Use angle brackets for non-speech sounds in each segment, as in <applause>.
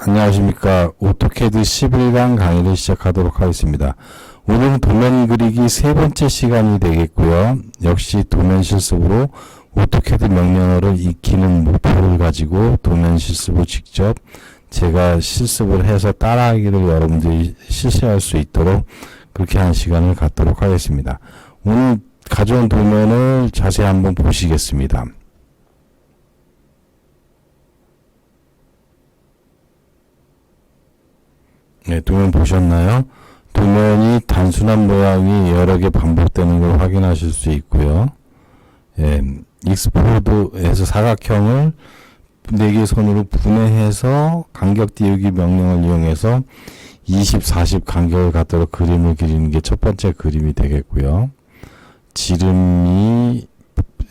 안녕하십니까. 오토캐드 11강 강의를 시작하도록 하겠습니다. 오늘은 도면 그리기 세 번째 시간이 되겠고요. 역시 도면 실습으로 오토캐드 명령어를 익히는 목표를 가지고 도면 실습을 직접 제가 실습을 해서 따라하기를 여러분들이 실시할 수 있도록 그렇게 한 시간을 갖도록 하겠습니다. 오늘 가져온 도면을 자세히 한번 보시겠습니다. 네, 도면 보셨나요? 도면이 단순한 모양이 여러 개 반복되는 걸 확인하실 수 있고요. 예, 익스포드에서 사각형을 네개 손으로 분해해서 간격 띄우기 명령을 이용해서 20, 40 간격을 갖도록 그림을 그리는 게 첫 번째 그림이 되겠고요. 지름이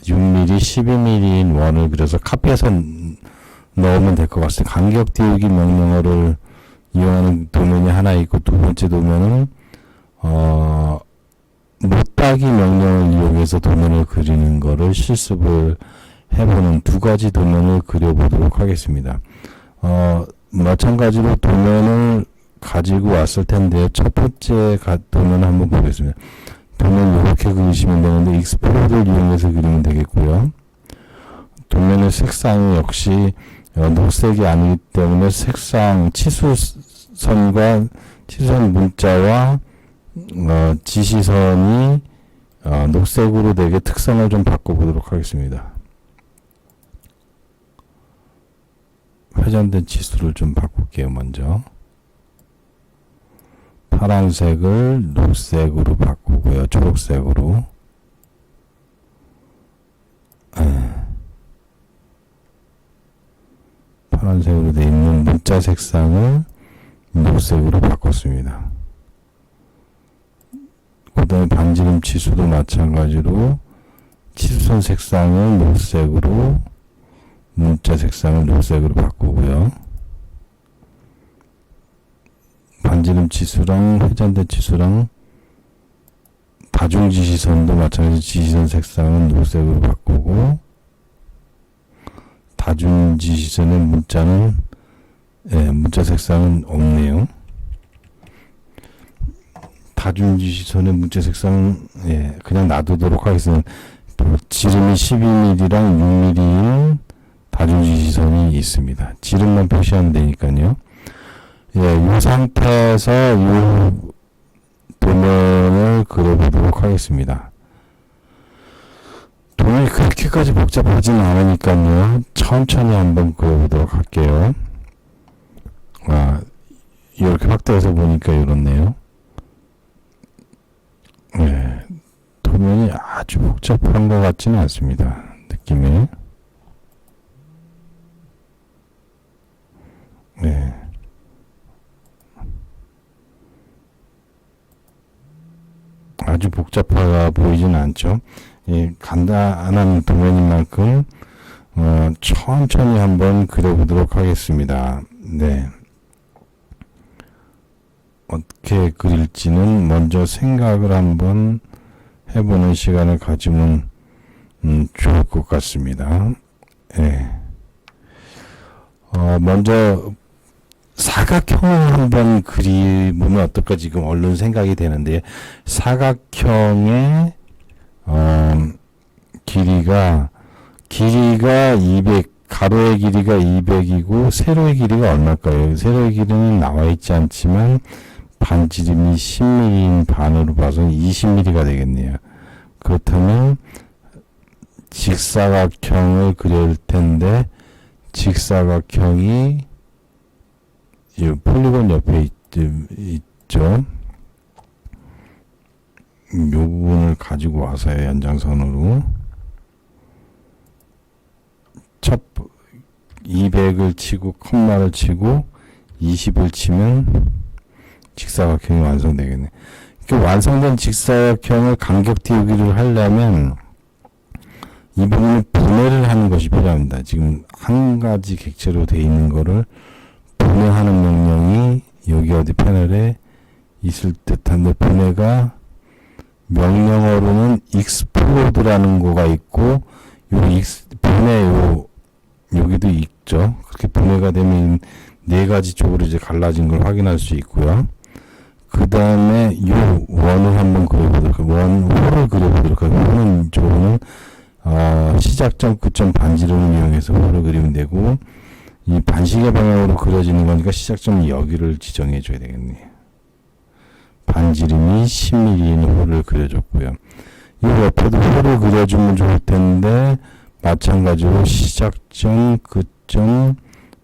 6mm, 12mm인 원을 그려서 카피해서 넣으면 될 것 같습니다. 간격 띄우기 명령어를 이용하는 도면이 하나 있고 두 번째 도면은 어 못따기 명령을 이용해서 도면을 그리는 거를 실습을 해보는 두 가지 도면을 그려보도록 하겠습니다. 어 마찬가지로 도면을 가지고 왔을 텐데 첫 번째 가, 도면을 한번 보겠습니다. 도면 이렇게 그리시면 되는데 익스플로드를 이용해서 그리면 되겠고요. 도면의 색상이 역시 어, 녹색이 아니기 때문에 색상 치수선과 치수선 문자와 어, 지시선이 어, 녹색으로 되게 특성을 좀 바꿔보도록 하겠습니다. 회전된 치수를 좀 바꿀게요. 먼저 파란색을 녹색으로 바꾸고요. 초록색으로 에. 파란색으로 되어 있는 문자 색상을 녹색으로 바꿨습니다. 그 다음에 반지름 치수도 마찬가지로 치수선 색상을 녹색으로 문자 색상을 녹색으로 바꾸고요. 반지름 치수랑 회전대 치수랑 다중 지시선도 마찬가지로 지시선 색상은 녹색으로 바꾸고 다중지시선의 문자는 예, 문자 색상은 없네요. 다중지시선의 문자 색상은 예, 그냥 놔두도록 하겠습니다. 지름이 12mm랑 6mm인 다중지시선이 있습니다. 지름만 표시하면 되니까요. 예, 이 상태에서 이 도면을 그려보도록 하겠습니다. 도면이 그렇게까지 복잡하지는 않으니까요. 천천히 한번 그려보도록 할게요. 아, 이렇게 확대해서 보니까 이렇네요. 네, 도면이 아주 복잡한 것 같지는 않습니다. 느낌이. 네. 아주 복잡하다 보이진 않죠. 예, 간단한 도면인 만큼 어, 천천히 한번 그려보도록 하겠습니다. 네. 어떻게 그릴지는 먼저 생각을 한번 해보는 시간을 가지면 음, 좋을 것 같습니다. 예. 어, 먼저 사각형을 한번 그리면 어떨까 지금 얼른 생각이 되는데 사각형의 어, 길이가 길이가 200 가로의 길이가 200이고 세로의 길이가 얼마일까요? 세로의 길이는 나와 있지 않지만 반지름이 10mm인 반으로 봐서 20mm가 되겠네요. 그렇다면 직사각형을 그릴 텐데 직사각형이 이 폴리곤 옆에 있, 있죠. 이 부분을 가지고 와서요 연장선으로 첫 200을 치고 콤마를 치고 20을 치면 직사각형이 완성되겠네. 그 완성된 직사각형을 간격 띄우기를 하려면 이 부분을 분해를 하는 것이 필요합니다. 지금 한 가지 객체로 되어 있는 거를 분해하는 명령이 여기 어디 패널에 있을 듯한데 분해가 명령어로는 explod라는 거가 있고 요 분해 요 여기도 있죠. 그렇게 분해가 되면 네 가지 쪽으로 이제 갈라진 걸 확인할 수 있고요. 그 다음에 이 원을 한번 그려보도록. 원, 호를 그려보도록 할게요. 호는 쪽으로는 어, 시작점, 끝점 반지름을 이용해서 호를 그리면 되고 이 반시계 방향으로 그려지는 거니까 시작점 여기를 지정해 줘야 되겠네요. 반지름이 10mm인 호를 그려줬고요. 이 옆에도 호를 그려주면 좋을 텐데 마찬가지로 시작점, 끝점,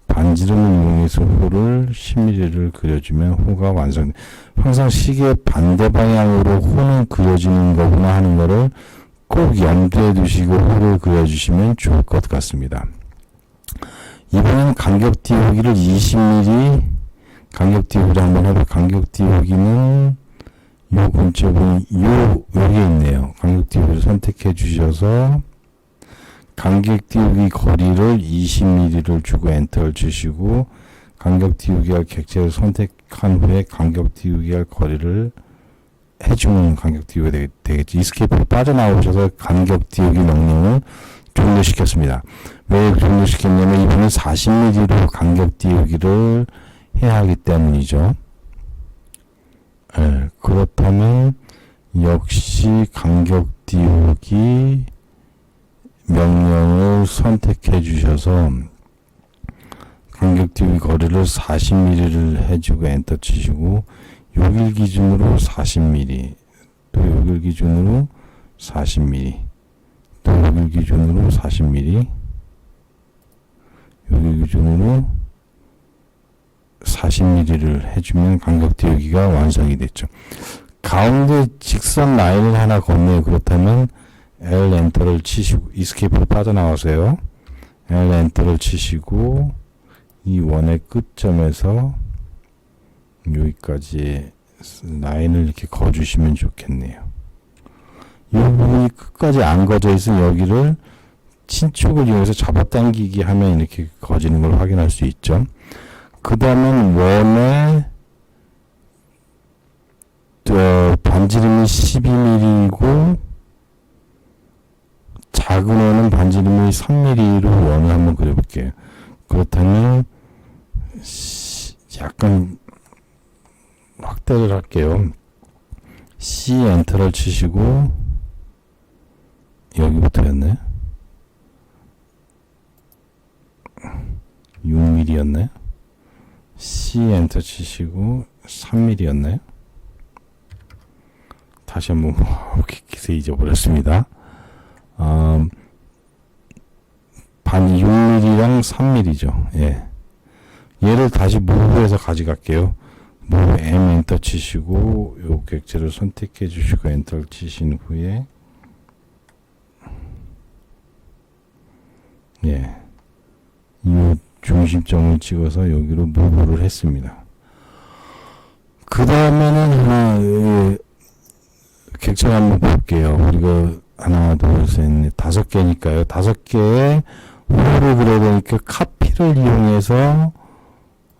반지름을 이용해서 호를 10mm를 그려주면 호가 완성. 항상 시계 반대 방향으로 호는 그려지는 거구나 하는 거를 꼭 염두에 두시고 호를 그려주시면 좋을 것 같습니다. 이번엔 간격 띄우기를 20mm 간격 띄우기를 한번 해볼 간격 띄우기는 요 근처 보니 요 여기 있네요. 간격 띄우기를 선택해 주셔서 간격 띄우기 거리를 20mm를 주고 엔터를 주시고 간격 띄우기 할 객체를 선택한 후에 간격 띄우기 할 거리를 해주면 간격 띄우기가 되겠, 되겠지. 이스케이프로 빠져나오셔서 간격 띄우기 명령을 종료시켰습니다. 왜 종료시켰냐면 이번엔 40mm로 간격 띄우기를 해야 하기 때문이죠. 예, 그렇다면 역시 간격 띄우기 명령을 선택해 주셔서 간격 띄우기 거리를 40mm를 해주고 엔터 치시고 여길 기준으로 40mm 또 여길 기준으로 40mm 또 여길 기준으로 40mm 여기 기준으로 40mm를 해주면 띄우기가 완성이 됐죠. 가운데 직선 라인을 하나 건네요. 그렇다면 L 엔터를 치시고 이스케이프로 빠져나와서요. L 엔터를 치시고 이 원의 끝점에서 여기까지 라인을 이렇게 거주시면 좋겠네요. 이 부분이 끝까지 안 거져 있으면 여기를 친축을 이용해서 잡아당기기 하면 이렇게 거지는 걸 확인할 수 있죠. 그 다음은 원의 어, 반지름이 12mm이고 작은 원은 반지름이 3mm로 원을 한번 그려볼게요. 그렇다면 시, 약간 확대를 할게요. C 엔터를 치시고 여기부터였네. 6mm였나요? C 엔터 치시고 3mm였나요? 다시 한번 <laughs> 기세 잊어버렸습니다. 음, 반 6mm랑 3mm죠. 예. 얘를 다시 무브해서 가져갈게요. 무브 M 엔터 치시고 요 객체를 선택해 주시고 엔터를 치신 후에 예. 이 중심점을 찍어서 여기로 무브를 했습니다. 그 다음에는 하나 예, 객체 한번 볼게요. 우리가 하나, 둘, 셋, 넷, 다섯 개니까요. 다섯 개의 호를 그려야 되니까 카피를 이용해서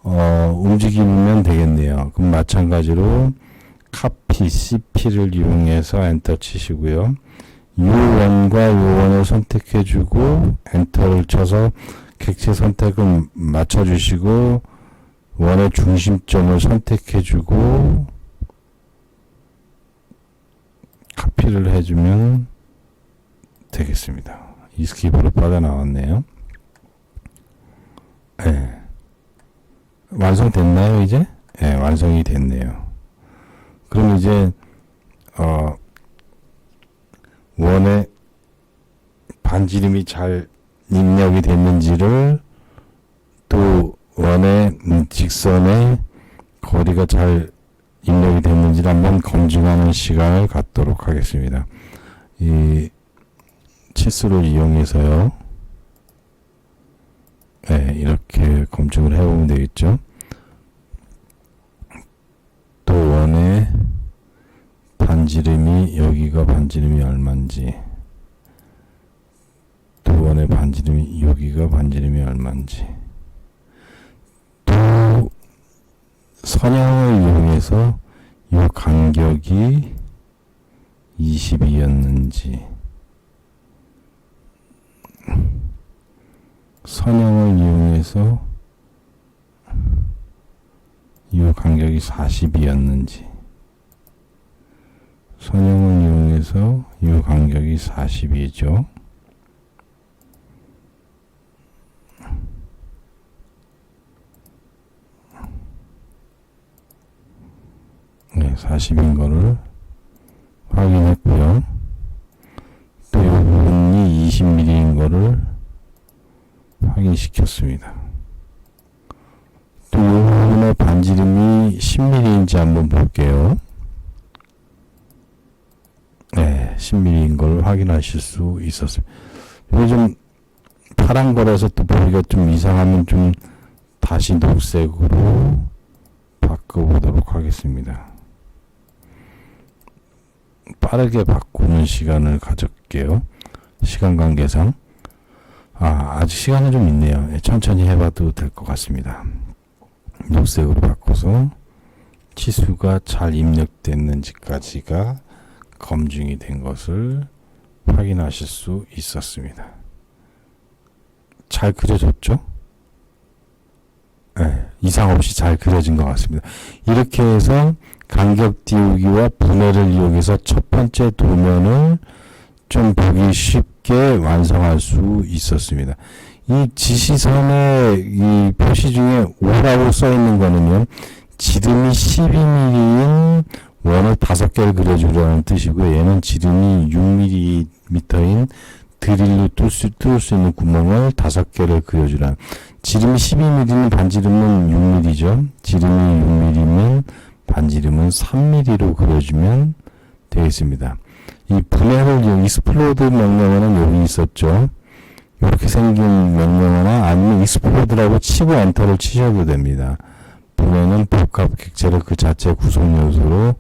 어, 움직이면 되겠네요. 그럼 마찬가지로 카피 CP를 이용해서 엔터 치시고요. U1과 U1을 선택해주고 엔터를 쳐서 객체 선택을 맞춰주시고 원의 중심점을 선택해주고 카피를 해주면 되겠습니다. 이스케이프로 빠져나왔네요. 네. 완성됐나요, 이제? 네, 완성이 됐네요. 그럼 이제, 어, 원의 반지름이 잘 입력이 됐는지를 또 원의 직선의 거리가 잘 입력이 됐는지를 한번 검증하는 시간을 갖도록 하겠습니다. 이 치수를 이용해서요. 네, 이렇게 검증을 해보면 되겠죠. 또 원의 반지름이 여기가 반지름이 얼마인지 또 원의 반지름이 여기가 반지름이 얼마인지. 또 선형을 이용해서 이 간격이 20이었는지. 선형을 이용해서 이 간격이 40이었는지. 선형을 이용해서 이 간격이 40이죠. 네, 40인 거를 확인했고요. 또 이 부분이 20mm인 거를 확인시켰습니다. 또 이 부분의 반지름이 10mm인지 한번 볼게요. 네, 10mm인 걸 확인하실 수 있었습니다. 이거 좀 파란 거라서 또 보기가 좀 이상하면 좀 다시 녹색으로 바꿔보도록 하겠습니다. 빠르게 바꾸는 시간을 가질게요. 시간 관계상. 아, 아직 시간은 좀 있네요. 예, 천천히 해봐도 될 것 같습니다. 녹색으로 바꿔서 치수가 잘 입력됐는지까지가 검증이 된 것을 확인하실 수 있었습니다. 잘 그려졌죠? 네, 이상 없이 잘 그려진 것 같습니다. 이렇게 해서 간격 띄우기와 분해를 이용해서 첫 번째 도면을 좀 보기 쉽게 완성할 수 있었습니다. 이 지시선의 이 표시 중에 5라고 써 있는 거는요, 지름이 12mm인 원을 5개를 그려주려는 뜻이고요. 얘는 지름이 6mm인 드릴로 뚫을 수, 뚫을 수 있는 구멍을 5개를 그려주라는 지름이 12mm는 반지름은 6mm죠. 지름이 6mm면 반지름은 3mm로 그려주면 되겠습니다. 이 분해를 익스플로드 명령어는 여기 있었죠. 이렇게 생긴 명령어나 아니면 익스플로드라고 치고 엔터를 치셔도 됩니다. 분해는 복합 객체를 그 자체 구성 요소로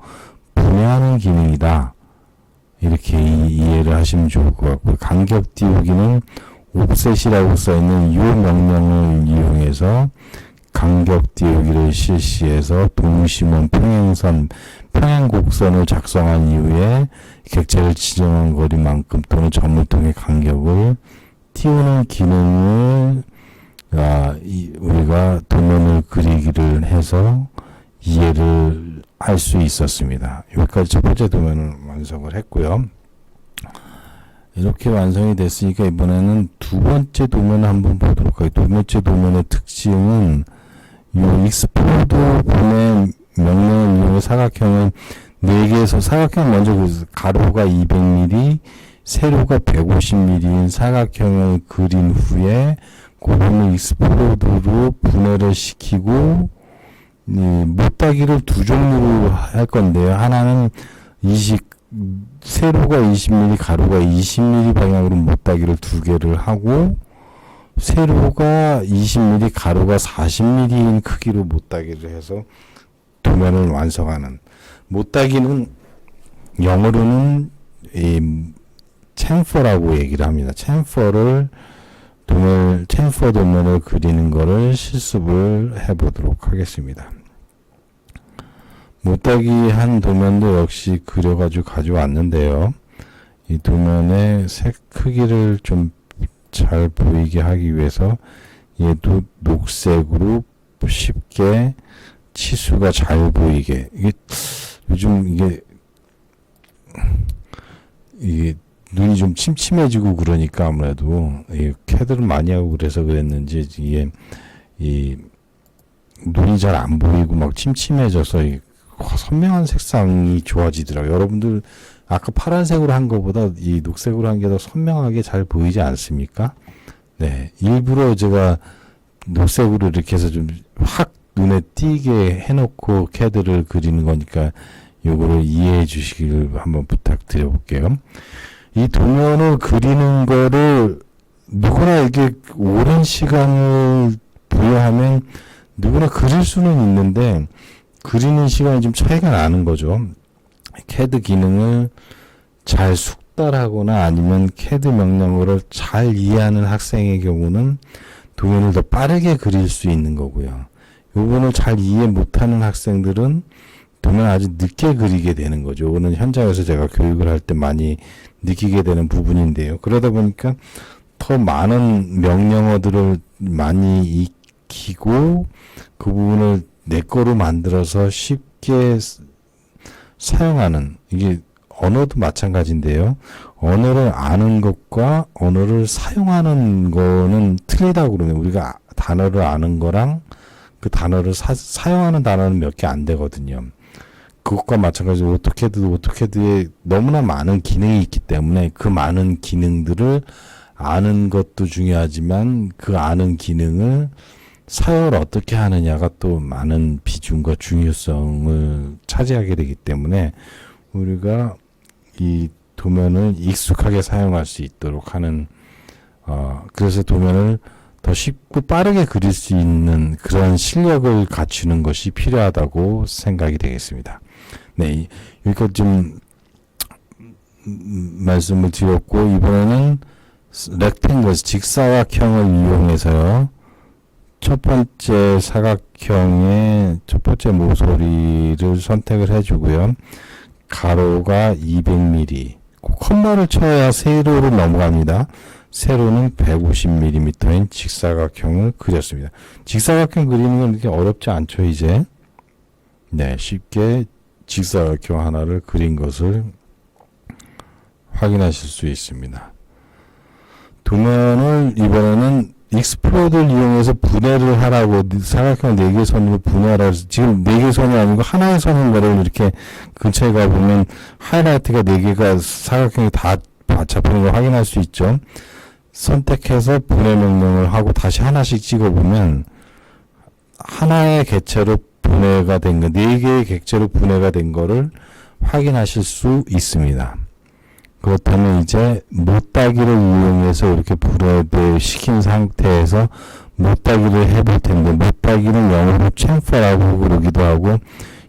분해하는 기능이다. 이렇게 이, 이해를 하시면 좋을 것 같고요. 간격 띄우기는 옵셋이라고 써있는 이 명령을 이용해서 간격 띄우기를 실시해서 동심원 평행선 평행곡선을 작성한 이후에 객체를 지정한 거리만큼 또는 점을 통해 간격을 띄우는 기능을 아, 이, 우리가 도면을 그리기를 해서 이해를 할 수 있었습니다. 여기까지 첫 번째 도면을 완성을 했고요. 이렇게 완성이 됐으니까 이번에는 두 번째 도면을 한번 보도록 하겠습니다. 두 번째 도면의 특징은 이 익스플로드 분의 명령을 이용해 사각형은 4개에서 사각형 먼저 그 가로가 200mm, 세로가 150mm인 사각형을 그린 후에 그거는 익스플로드로 분해를 시키고 이 못따기를 두 종류로 할 건데요. 하나는 20 세로가 20mm, 가로가 20mm 방향으로 못따기를 두 개를 하고 세로가 20mm, 가로가 40mm인 크기로 못따기를 해서 도면을 완성하는 못따기는 영어로는 이 챔퍼라고 얘기를 합니다. 챔퍼를 도면 챔퍼 도면을 그리는 거를 실습을 해보도록 하겠습니다. 못따기 한 도면도 역시 그려가지고 가져왔는데요. 이 도면의 색 크기를 좀 잘 보이게 하기 위해서 얘도 녹색으로 쉽게 치수가 잘 보이게 이게 요즘 이게 이게 눈이 좀 침침해지고 그러니까 아무래도 이 캐드를 많이 하고 그래서 그랬는지 이게 이 눈이 잘 안 보이고 막 침침해져서 이 선명한 색상이 좋아지더라고요. 여러분들 아까 파란색으로 한 것보다 이 녹색으로 한 게 더 선명하게 잘 보이지 않습니까? 네, 일부러 제가 녹색으로 이렇게 해서 좀 확 눈에 띄게 해놓고 캐드를 그리는 거니까 요거를 이해해 주시기를 한번 부탁드려 볼게요. 이 도면을 그리는 거를 누구나 이게 오랜 시간을 부여하면 누구나 그릴 수는 있는데 그리는 시간이 좀 차이가 나는 거죠. 캐드 기능을 잘 숙달하거나 아니면 캐드 명령어를 잘 이해하는 학생의 경우는 도면을 더 빠르게 그릴 수 있는 거고요. 요거를 잘 이해 못하는 학생들은 도면 아주 늦게 그리게 되는 거죠. 이거는 현장에서 제가 교육을 할 때 많이 느끼게 되는 부분인데요. 그러다 보니까 더 많은 명령어들을 많이 익히고 그 부분을 내 거로 만들어서 쉽게 스- 사용하는 이게 언어도 마찬가지인데요. 언어를 아는 것과 언어를 사용하는 거는 틀리다고 그러네요. 우리가 단어를 아는 거랑 그 단어를 사, 사용하는 단어는 몇 개 안 되거든요. 그것과 마찬가지로 오토캐드 오토캐드에 너무나 많은 기능이 있기 때문에 그 많은 기능들을 아는 것도 중요하지만 그 아는 기능을 사용을 어떻게 하느냐가 또 많은 비중과 중요성을 차지하게 되기 때문에 우리가 이 도면을 익숙하게 사용할 수 있도록 하는 어 그래서 도면을 더 쉽고 빠르게 그릴 수 있는 그런 실력을 갖추는 것이 필요하다고 생각이 되겠습니다. 네, 이- 여기까지 좀 음, 말씀을 드렸고 이번에는 렉탱글 직사각형을 이용해서요. 첫 번째 사각형의 첫 번째 모서리를 선택을 해주고요. 가로가 200mm. 콤마를 쳐야 세로로 넘어갑니다. 세로는 150mm인 직사각형을 그렸습니다. 직사각형 그리는 건 이렇게 어렵지 않죠, 이제. 네, 쉽게 직사각형 하나를 그린 것을 확인하실 수 있습니다. 도면을 이번에는 익스플로드를 이용해서 분해를 하라고 사각형 4개 선으로 분해하라 지금 4개 선이 아니고 하나의 선을 거를 이렇게 근처에 가보면 하이라이트가 4개가 사각형이 다 잡히는 걸 확인할 수 있죠. 선택해서 분해 명령을 하고 다시 하나씩 찍어보면 하나의 객체로 분해가 된 거, 4개의 객체로 분해가 된 거를 확인하실 수 있습니다. 그렇다면 이제 못따기를 이용해서 이렇게 분해를 시킨 상태에서 못따기를 해볼 텐데 못따기는 영어로 chamfer라고 부르기도 하고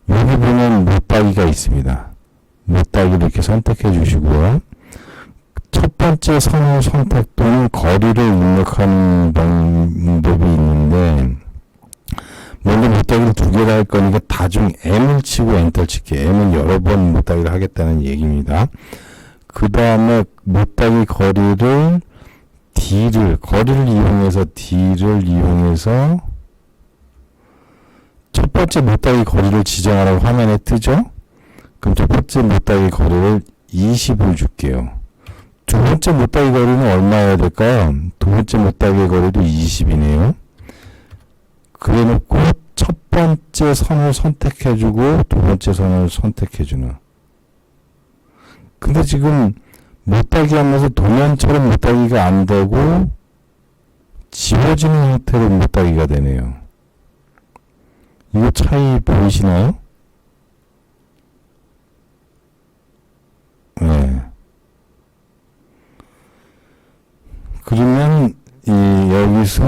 여기 보면 못따기가 있습니다. 못따기를 이렇게 선택해 주시고요. 첫 번째 선호 선택 또는 거리를 입력하는 방법이 있는데 먼저 못따기를 두 개를 할 거니까 다중 M을 치고 엔터 치기 M은 여러 번 못따기를 하겠다는 얘기입니다. 그 다음에 못따기 거리를 D를 거리를 이용해서 D를 이용해서 첫 번째 못따기 거리를 지정하라고 화면에 뜨죠? 그럼 첫 번째 못따기 거리를 20을 줄게요. 두 번째 못따기 거리는 얼마여야 될까요? 두 번째 못따기 거리도 20이네요. 그래 놓고 첫 번째 선을 선택해주고 두 번째 선을 선택해주는 근데 지금 못따기 하면서 도면처럼 못따기가 안 되고 지워지는 형태로 못따기가 되네요. 이거 차이 보이시나요? 네. 그러면 이 여기서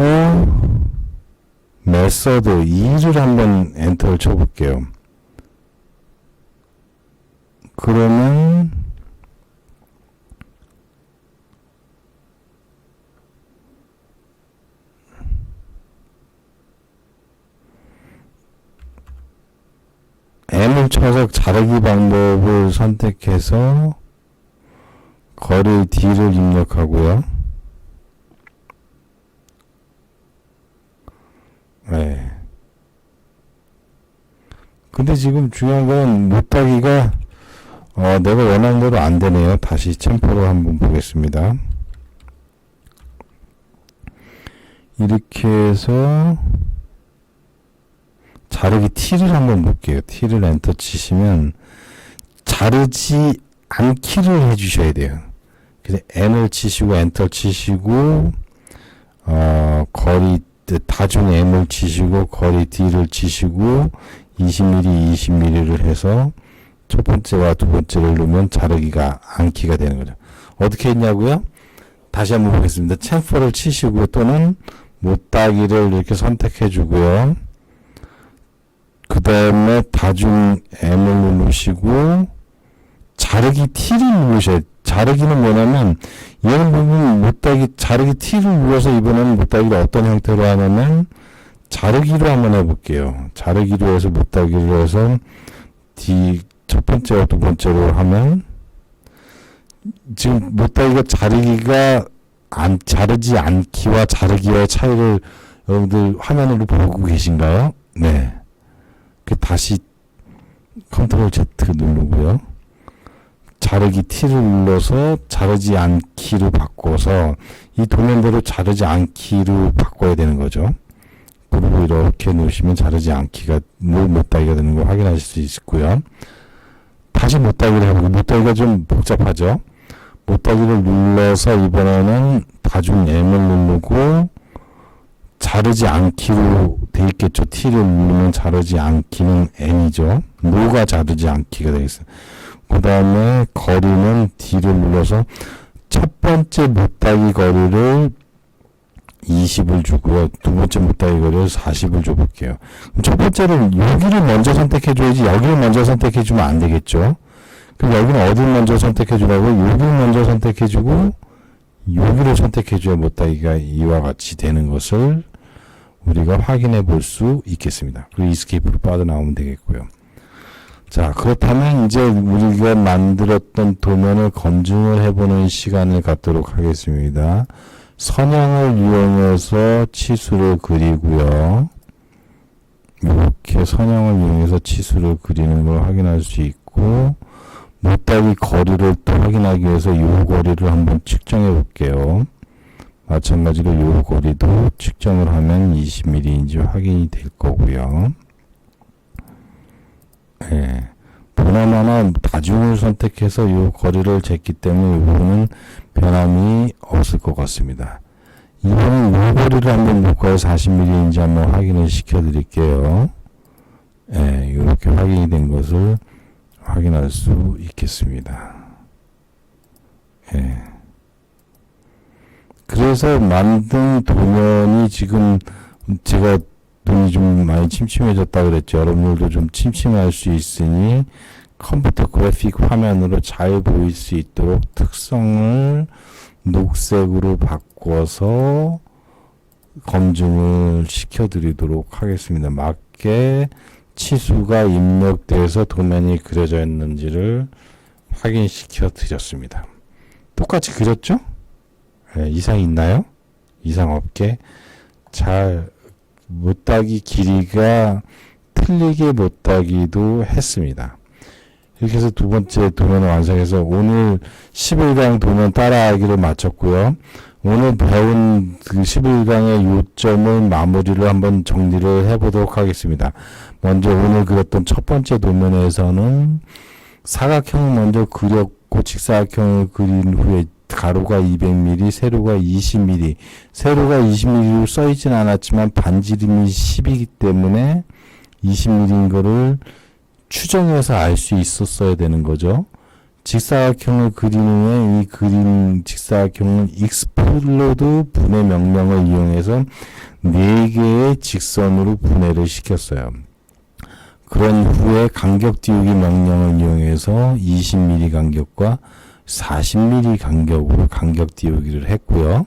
메서드 2를 한번 엔터를 쳐볼게요. 그러면 M을 쳐서 자르기 방법을 선택해서 거리 D를 입력하고요. 네. 근데 지금 중요한 건 못하기가 어, 내가 원하는 대로 안 되네요. 다시 챔퍼로 한번 보겠습니다. 이렇게 해서 자르기 T를 한번 볼게요. T를 엔터 치시면 자르지 않기를 해주셔야 돼요. 그래서 N을 치시고 엔터 치시고 어, 거리 다중 M을 치시고 거리 D를 치시고 20mm, 20mm를 해서 첫 번째와 두 번째를 넣으면 자르기가 않기가 되는 거죠. 어떻게 했냐고요? 다시 한번 보겠습니다. 챔퍼를 치시고 또는 못따기를 이렇게 선택해 주고요. 그 다음에 다중 M을 누르시고 자르기 T를 누르셔야 자르기는 뭐냐면 얘는 보면 못따기 자르기 T를 눌러서 이번에는 못따기를 어떤 형태로 하냐면 자르기로 한번 해볼게요. 자르기로 해서 못따기로 해서 D 첫 번째와 두 번째로 하면 지금 못따기가 자르기가 안, 자르지 않기와 자르기와의 차이를 여러분들 화면으로 보고 계신가요? 네. 그 다시 컨트롤 Z 누르고요. 자르기 T를 눌러서 자르지 않기로 바꿔서 이 도면대로 자르지 않기로 바꿔야 되는 거죠. 그리고 이렇게 놓으시면 자르지 않기가 뭐 못다기가 되는 걸 확인하실 수 있고요. 다시 못다기를 해보고 못다기가 좀 복잡하죠. 못다기를 눌러서 이번에는 다중 M을 누르고 자르지 않기로 돼 있겠죠. T를 누르면 자르지 않기는 N이죠. 노가 자르지 않기가 되겠어요. 그 다음에 거리는 D를 눌러서 첫 번째 못다기 거리를 20을 주고요. 두 번째 못다기 거리를 40을 줘볼게요. 첫 번째는 여기를 먼저 선택해줘야지 여기를 먼저 선택해주면 안 되겠죠. 그럼 여기는 어디를 먼저 선택해주라고 여기를 먼저 선택해주고 여기를 선택해줘야 못다기가 이와 같이 되는 것을 우리가 확인해 볼 수 있겠습니다. 그리고 이스케이프로 빠져나오면 되겠고요. 자, 그렇다면 이제 우리가 만들었던 도면을 검증을 해보는 시간을 갖도록 하겠습니다. 선형을 이용해서 치수를 그리고요. 이렇게 선형을 이용해서 치수를 그리는 걸 확인할 수 있고, 못다기 거리를 또 확인하기 위해서 이 거리를 한번 측정해 볼게요. 마찬가지로 이 거리도 측정을 하면 20mm인지 확인이 될 거고요. 예. 보나마나 다중을 선택해서 이 거리를 쟀기 때문에 이 부분은 변함이 없을 것 같습니다. 이번엔 이 거리를 한번 볼까요? 40mm인지 한번 확인을 시켜 드릴게요. 예, 이렇게 확인이 된 것을 확인할 수 있겠습니다. 예. 그래서 만든 도면이 지금 제가 눈이 좀 많이 침침해졌다 그랬죠. 여러분들도 좀 침침할 수 있으니 컴퓨터 그래픽 화면으로 잘 보일 수 있도록 특성을 녹색으로 바꿔서 검증을 시켜드리도록 하겠습니다. 맞게 치수가 입력돼서 도면이 그려져 있는지를 확인시켜 드렸습니다. 똑같이 그렸죠? 네, 이상 있나요? 이상 없게 잘 못따기 길이가 틀리게 못따기도 했습니다. 이렇게 해서 두 번째 도면을 완성해서 오늘 11강 도면 따라하기를 마쳤고요. 오늘 배운 그 11강의 요점을 마무리를 한번 정리를 해보도록 하겠습니다. 먼저 오늘 그렸던 첫 번째 도면에서는 사각형을 먼저 그렸고 직사각형을 그린 후에 가로가 200mm, 세로가 20mm. 세로가 20mm로 써있진 않았지만 반지름이 10이기 때문에 20mm인 거를 추정해서 알 수 있었어야 되는 거죠. 직사각형을 그린 후에 이 그린 직사각형은 익스플로드 분해 명령을 이용해서 4개의 직선으로 분해를 시켰어요. 그런 후에 간격 띄우기 명령을 이용해서 20mm 간격과 40mm 간격으로 간격 띄우기를 했고요.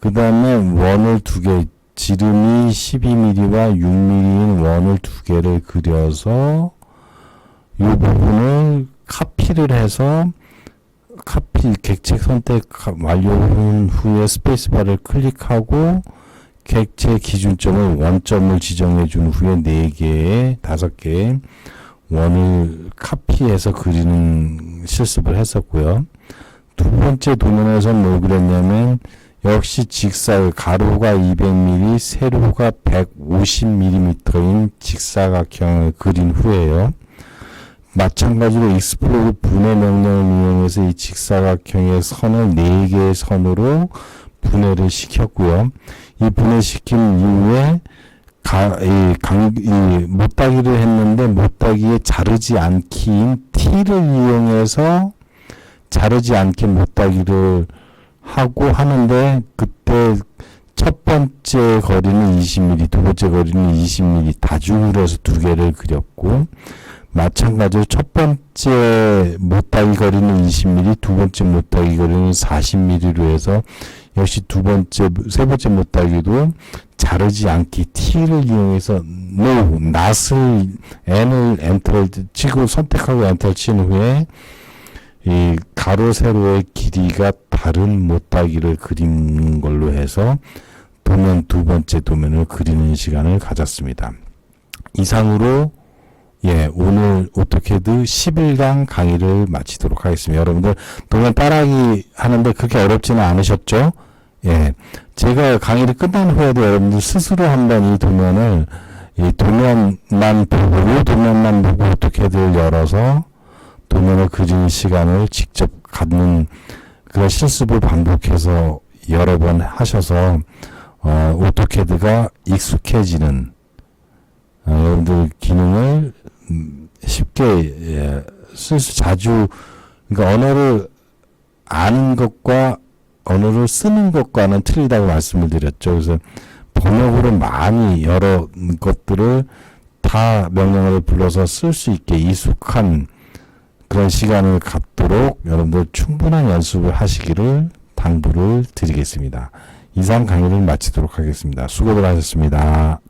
그 다음에 원을 두 개, 지름이 12mm와 6mm인 원을 두 개를 그려서 이 부분을 카피를 해서 카피 객체 선택 완료한 후에 스페이스바를 클릭하고 객체 기준점을 원점을 지정해 준 후에 4개의 5개의 원을 카피해서 그리는 실습을 했었고요. 두 번째 도면에서 뭐 그랬냐면 역시 직사 가로가 200mm, 세로가 150mm인 직사각형을 그린 후에요. 마찬가지로 익스플로드 분해 명령을 이용해서 이 직사각형의 선을 4개의 선으로 분해를 시켰고요. 이 분해시킨 이후에 가, 이, 강, 이, 못 따기를 했는데 못 따기에 자르지 않기인 T를 이용해서 자르지 않게 못 따기를 하고 하는데 그때 첫 번째 거리는 20mm, 두 번째 거리는 20mm 다중으로 해서 두 개를 그렸고 마찬가지로 첫 번째 못 따기 거리는 20mm, 두 번째 못 따기 거리는 40mm로 해서 역시 두 번째, 세 번째 못따기도 자르지 않기 T를 이용해서 no, not을 N을 엔터를 치고 선택하고 엔터를 친 후에 이 가로 세로의 길이가 다른 못하기를 그리는 걸로 해서 도면 두 번째 도면을 그리는 시간을 가졌습니다. 이상으로 예, 오늘 오토캐드 10일간 강의를 마치도록 하겠습니다. 여러분들 도면 따라하기 하는데 그렇게 어렵지는 않으셨죠? 예. 제가 강의를 끝난 후에도 여러분들 스스로 한번 이 도면을 이 도면만 보고 이 도면만 보고 오토캐드를 열어서 도면을 그리는 시간을 직접 갖는 그런 실습을 반복해서 여러 번 하셔서 어, 오토캐드가 익숙해지는 어, 여러분들 기능을 음, 쉽게 예, 쓸수 자주 그러니까 언어를 아는 것과 언어를 쓰는 것과는 틀리다고 말씀을 드렸죠. 그래서 번역으로 많이 여러 것들을 다 명령어를 불러서 쓸 수 있게 익숙한 그런 시간을 갖도록 여러분들 충분한 연습을 하시기를 당부를 드리겠습니다. 이상 강의를 마치도록 하겠습니다. 수고들 하셨습니다.